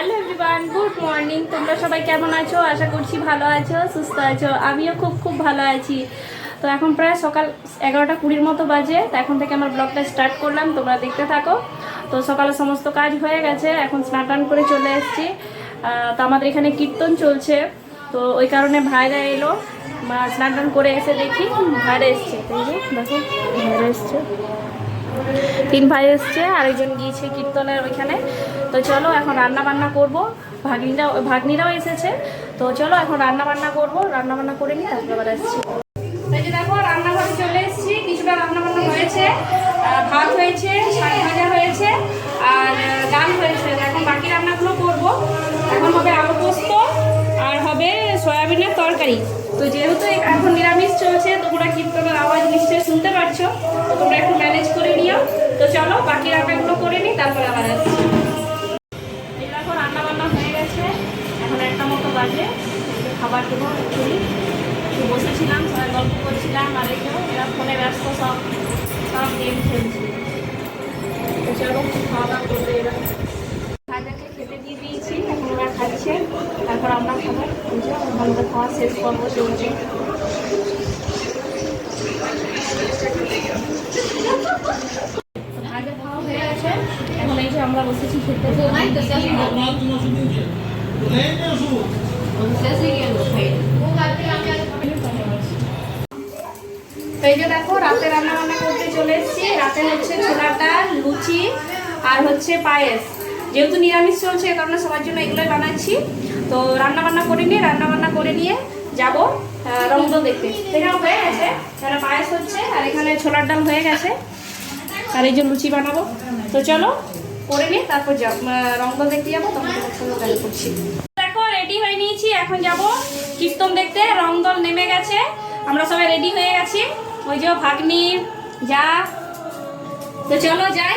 Hello everyone good morning তোমরা সবাই কেমন আছো? আশা করছি ভালো আছো, সুস্থ আছো। আমিও খুব খুব ভালো আছি। তো এখন প্রায় সকাল এগারোটা কুড়ির মতো বাজে। তো এখন থেকে আমার ব্লগটা স্টার্ট করলাম, তোমরা দেখতে থাকো। তো সকালে সমস্ত কাজ হয়ে গেছে, এখন স্নান করে চলে এসেছি। তো আমাদের এখানে কীর্তন চলছে। তো ওই কারণে ভাইরা এলো। স্নান টান করে এসে দেখি, ভাইরা এসছে। দেখো, ভাইরা এসছে। তিন ভাই এসছে, আরেকজন গিয়েছে কীর্তনের ওইখানে। তো চলো এখন রান্না বান্না করব। ভাগ্নিরা, ভাগ্নিরাও এসেছে। তো চলো এখন রান্না বান্না করব। রান্না বান্না করে নিই তারপর আবার আসছি। এই দেখো, রান্নাঘরে চলে এসেছি। কিছুটা রান্না বান্না হয়েছে। ভাত হয়েছে, শাক ভাজা হয়েছে, আর ডাল হয়েছে। এখন বাকি রান্নাগুলো করব। এখন হবে আলু পোস্ত, আর হবে সয়াবিনের তরকারি। তো যেহেতু এখন নিরামিষ চলছে তোমরা কীর্তনের আওয়াজ নিশ্চয়ই শুনতে পারছ। তো তোমরা একটু ম্যানেজ করে নিও। তো চলো বাকি রান্নাগুলো করে নিই, তারপরে আবার আসছি। খাবার একটু বসেছিলাম সবাই গল্প করছিলাম আর এই এরা ফোনে ব্যস্ত সব সব গেম খেলছি তো চলো খাওয়া দাওয়া করবে এরা খেতে দিয়ে দিয়েছি এখন তারপর আমরা খাব যে খাওয়া শেষ করব চলছে হয়ে গেছে এখন এই যে আমরা বসেছি খেতে তো এই যে দেখো, রাতে রান্না করতে চলে এসেছি। রাতে হচ্ছে ছোলার ডাল, লুচি আর হচ্ছে পায়েস। যেহেতু নিরামিষ চলছে, এ কারণে সবার জন্য এগুলোই বানাচ্ছি। তো রান্না বান্না করে নিয়ে রান্না বান্না করে নিয়ে যাব রংদ দেখতে। সেখানে হয়ে গেছে, এখানে পায়েস হচ্ছে আর এখানে ছোলার ডাল হয়ে গেছে। আর এই যে লুচি বানাবো। তো চলো, করে নিয়ে তারপর রংদ দেখতে যাব, তখন সঙ্গে করছি। রেডি হয়ে নিয়েছি, এখন যাব কীর্তন দেখতে, রংদল নেমে গেছে। আমরা সবাই রেডি হয়ে গেছি। ওই যে ভাগ্নি যা। তো চলো যাই।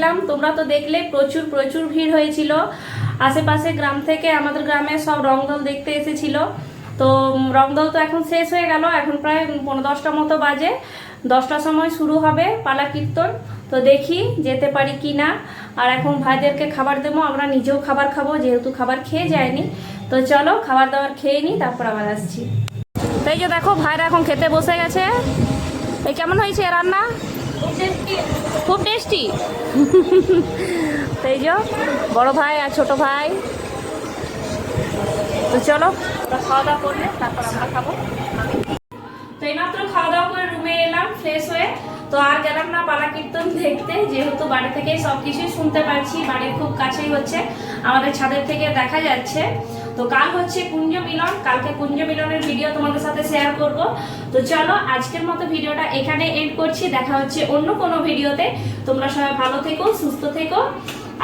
এলাম তোমরা তো দেখলে প্রচুর প্রচুর ভিড় হয়েছিল। আশেপাশে গ্রাম থেকে আমাদের গ্রামে সব রংদোল দেখতে এসেছিল। তো রংদোল তো এখন শেষ হয়ে গেল। এখন প্রায় পনেরো দশটা মতো বাজে। দশটার সময় শুরু হবে পালা কীর্তন। তো দেখি যেতে পারি কি না। আর এখন ভাইদেরকে খাবার দেবো। আমরা নিজেও খাবার খাব, যেহেতু খাবার খেয়ে যায়নি। তো চলো, খাবার দাবার খেয়ে নিই তারপর আবার আসছি। তাই যে দেখো, ভাইরা এখন খেতে বসে গেছে। এই কেমন হয়েছে রান্না? খুব টেস্টি। এই যে, বড় ভাই আর ছোট ভাই। তো চলো খাওয়া দাওয়া করলে তারপর আমরা খাব। তো এইমাত্র খাওয়া দাওয়া করে রুমে এলাম ফ্রেশ হয়ে। তো আর গেলাম না পালা কীর্তন দেখতে, যেহেতু বাড়ি থেকেই সব কিছুই শুনতে পারছি বাড়ির খুব কাছেই হচ্ছে। আমাদের ছাদের থেকে দেখা যাচ্ছে। তো কাল হচ্ছে কুঞ্জ মিলন, কালকে কুঞ্জ মিলনের ভিডিও তোমাদের সাথে শেয়ার করব। তো চলো, আজকের মতো ভিডিওটা এখানে এন্ড করছি। দেখা হচ্ছে অন্য কোনো ভিডিওতে তোমরা সবাই ভালো থেকো, সুস্থ থেকো।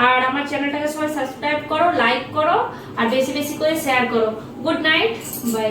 আর আমার চ্যানেলটাকে সবাই সাবস্ক্রাইব করো লাইক করো, আর বেশি বেশি করে শেয়ার করো। Good night bye